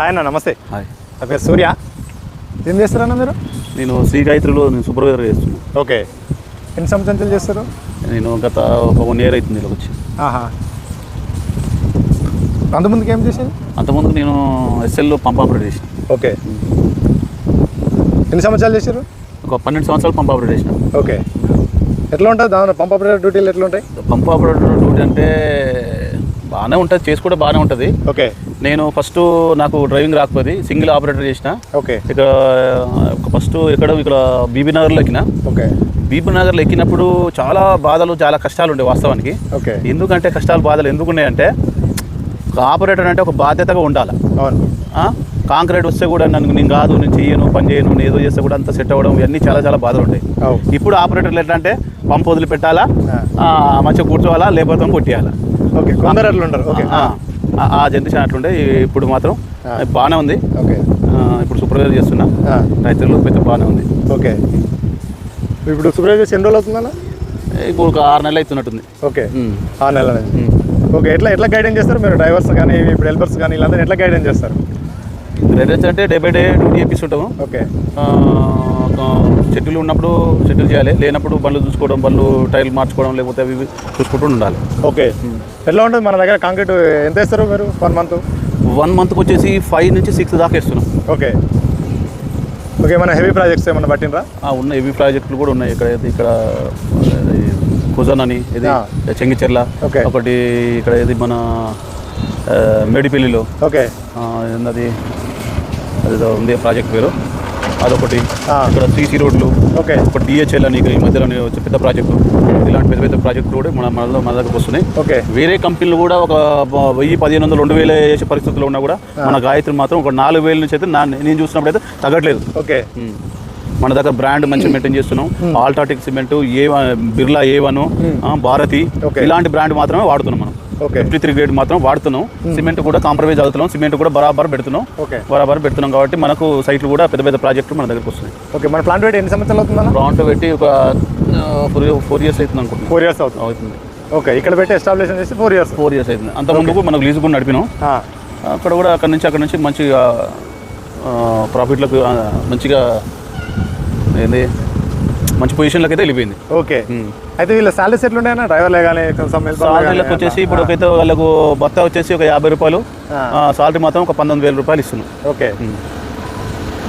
Hi అన్న నమస్తే. Hi. నా పేరు సూర్య. ఏం చేస్తారన్న మీరు? నేను శ్రీ గాయత్రిలో నేను సూపర్వైజర్ చేస్తున్నాను ఓకే. ఎన్ని సంవత్సరాలు చేస్తారు? నేను గత ఒక వన్ ఇయర్ అవుతుంది ఇలా వచ్చి. ఆహా. అంతకుముందుకు ఏం చేసేది అంతకుముందు నేను ఎస్ఎల్లో పంప్ ఆపరేట్ చేసిన. ఓకే. ఎన్ని సంవత్సరాలు చేశారు? ఒక పన్నెండు సంవత్సరాలు పంప్ ఆపరేట్ చేసిన. ఓకే. ఎట్లా ఉంటుంది? దాని పంప్ ఆపరేటర్ డ్యూటీలు ఎట్లా ఉంటాయి? పంప్ ఆపరేటర్ డ్యూటీ అంటే బాగానే ఉంటుంది చేసి కూడా బాగానే ఉంటుంది. ఓకే. నేను ఫస్ట్ నాకు డ్రైవింగ్ రాకపోతే సింగిల్ ఆపరేటర్ చేసిన. ఓకే. ఇక్కడ ఫస్ట్ ఇక్కడ ఇక్కడ బీబీ నగర్లో ఎక్కిన. ఓకే. బీబీ నగర్లో ఎక్కినప్పుడు చాలా బాధలు చాలా కష్టాలు ఉండే వాస్తవానికి. ఓకే. ఎందుకంటే కష్టాలు బాధలు ఎందుకు ఉన్నాయంటే ఒక ఆపరేటర్ అంటే ఒక బాధ్యతగా ఉండాలి? కాంక్రీట్ వస్తే కూడా నన్ను నేను కాదు నేను చెయ్యను పని చేయను నేను ఏదో చేస్తే కూడా అంత సెట్ అవ్వడం ఇవన్నీ చాలా చాలా బాధలు ఉంటాయి ఇప్పుడు ఆపరేటర్లు ఎట్లా అంటే పంప్ వదిలిపెట్టాలా మంచిగా కూర్చోవాలా లేకపోతే కొట్టేయాలా. ఓకే. కొందరు అట్లా ఉంటారు ఓకే. ఆ, జనరేషన్ అట్లుండే. ఇప్పుడు మాత్రం. బాగానే ఉంది. ఓకే. ఇప్పుడు సూపర్వైజర్ చేస్తున్నా. రైతులు పెద్ద బాగానే ఉంది. ఓకే. ఇప్పుడు సూపర్వైజర్ ఎన్ని రోజులు అవుతుందన్న ఇప్పుడు ఒక ఆరు నెలలు అవుతున్నట్టుంది. ఓకే. ఉమ్. ఆ నెల నుంచి ఉమ్. ఓకే ఎట్లా ఎట్లా గైడెన్స్ చేస్తారు మీరు? డ్రైవర్స్ కానీ ఇప్పుడు హెల్పర్స్ కానీ వీళ్ళందరూ ఎట్లా గైడెన్స్ చేస్తారు? రైడర్స్ అంటే డే బై డే డ్యూటీ చేపిస్తుంటాము. ఓకే. షెడ్యూల్ ఉన్నప్పుడు షెడ్యూల్ చేయాలి. లేనప్పుడు బండ్లు చూసుకోవడం బండ్లు టైర్లు మార్చుకోవడం లేకపోతే అవి చూసుకుంటూ ఉండాలి. ఓకే. ఎట్లా ఉంటుంది మన దగ్గర కాంక్రీట్? ఎంత ఇస్తారు మీరు వన్ మంత్? వన్ మంత్కి వచ్చేసి ఫైవ్ నుంచి సిక్స్ దాకా ఇస్తున్నాం ఓకే. ఓకే మన హెవీ ప్రాజెక్ట్స్ ఏమన్నా పట్టినరా ఉన్న హెవీ ప్రాజెక్టులు కూడా ఉన్నాయి. ఇక్కడ ఇక్కడ కుజన్ అని ఇది. చెంగిచెర్ల. ఓకే. ఒకటి ఇక్కడ ఇది మన మేడిపల్లిలో. ఓకే. ఏందది? అదేదో ఉంది ప్రాజెక్ట్ పేరు. అదొకటి. ఇక్కడ సిసి రోడ్లు. ఓకే. ఒకటి డిహెచ్ఎల్ అని ఈ మధ్యలో వచ్చే పెద్ద ప్రాజెక్టు. ఇలాంటి పెద్ద పెద్ద ప్రాజెక్టులు కూడా మన మన మన దగ్గరకు వస్తున్నాయి. ఓకే. వేరే కంపెనీలు కూడా ఒక వెయ్యి పదిహేను వందలు రెండు వేలు చేసే పరిస్థితుల్లో ఉన్నా కూడా మన గాయత్రి మాత్రం ఒక నాలుగు వేల నుంచి అయితే నేను చూసినప్పుడు అయితే తగ్గట్లేదు. ఓకే. మన దగ్గర బ్రాండ్ మంచిగా మెయింటైన్ చేస్తున్నాం. ఆల్టాటిక్ సిమెంట్ ఏ బిర్లా ఏ వన్ భారతి. ఇలాంటి బ్రాండ్ మాత్రమే వాడుతున్నాం మనం. ఫిఫ్టీ త్రీ గ్రేడ్ మాత్రం వాడుతున్నాం. సిమెంట్ కూడా కాంప్రమైజ్ అవుతున్నాం. సిమెంట్ కూడా బరాబర్ పెడుతున్నాం. ఓకే బరాబర్ పెడుతున్నాం కాబట్టి మనకు సైట్లు కూడా పెద్ద పెద్ద ప్రాజెక్టులు మన దగ్గరకు వస్తున్నాయి. ఓకే మన ప్లాంట్ వెయిట్ ఎన్ని సంవత్సరాలు అవుతుందన్న ప్రాంట్ పెట్టి ఒక ఫోర్ ఫోర్ ఇయర్స్ అవుతుంది అనుకుంటున్నాను ఫోర్ ఇయర్స్ అవుతుంది. అవుతుంది. ఓకే ఇక్కడ పెట్టి ఎస్టాబ్లిషన్ చేసి ఫోర్ ఇయర్స్ ఫోర్ ఇయర్స్ అవుతుంది. అంత ముందుకు మనకు లీజు కూడా నడిపినాం. అక్కడ కూడా అక్కడ నుంచి అక్కడ నుంచి మంచిగా ప్రాఫిట్లకు మంచిగా ఏంది మంచి పొజిషన్లకు అయితే వెళ్ళిపోయింది. ఓకే. అయితే వీళ్ళ శాలరీస్ ఎట్లుంటాయన్న డ్రైవర్లే కానీ సాలరీలకు వచ్చేసి ఇప్పుడు ఒకైతే వాళ్ళకు భర్త వచ్చేసి ఒక యాభై రూపాయలు సాలరీ మాత్రం ఒక పంతొమ్మిది వేల రూపాయలు ఇస్తున్నాం. ఓకే.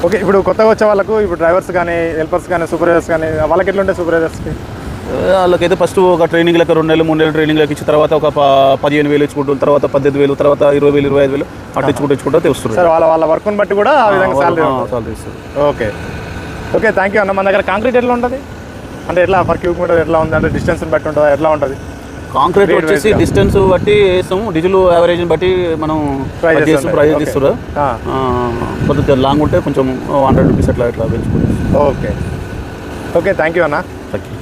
ఓకే ఇప్పుడు కొత్తగా వచ్చే వాళ్ళకు ఇప్పుడు డ్రైవర్స్ కానీ హెల్పర్స్ కానీ సూపర్వైజర్స్ కానీ వాళ్ళకి ఎట్లుంటాయి సూపర్వైజర్స్కి వాళ్ళకైతే ఫస్ట్ ఒక ట్రైనింగ్ లెక్క రెండు నెలలు మూడు నెలలు ట్రైనింగ్ లెక్క ఇచ్చిన తర్వాత ఒక పదిహేను వేలు ఇచ్చుకుంటాం తర్వాత పద్దెనిమిది వేలు తర్వాత ఇరవై వేలు ఇరవై ఐదు వేలు అట్లా ఇచ్చుకుంటూ ఇచ్చుకుంటూ సార్ వాళ్ళ వాళ్ళ వర్క్ని బట్టి కూడా ఆ విధంగా శాలరీ సాలరీ ఇస్తారు. ఓకే. ఓకే థ్యాంక్ యూ అన్న. మన దగ్గర కాంక్రీట్ ఎట్లా ఉంటుంది? అంటే ఎట్లా పర్ క్యూబ్ మీటర్ ఎట్లా ఉంది? అంటే డిస్టెన్స్ బట్టి ఉంటుందా? ఎట్లా ఉంటుంది? కాంక్రీట్ వచ్చేసి. డిస్టెన్స్ బట్టి వేస్తాము. డీజిల్ యావరేజ్ బట్టి మనం. ఇస్తారు ఆ, కొద్దిగా లాంగ్ ఉంటే కొంచెం హండ్రెడ్ రూపీస్ అట్లా ఇట్లా పెంచుకుంటాం ఓకే ఓకే థ్యాంక్ యూ అన్న. Thank you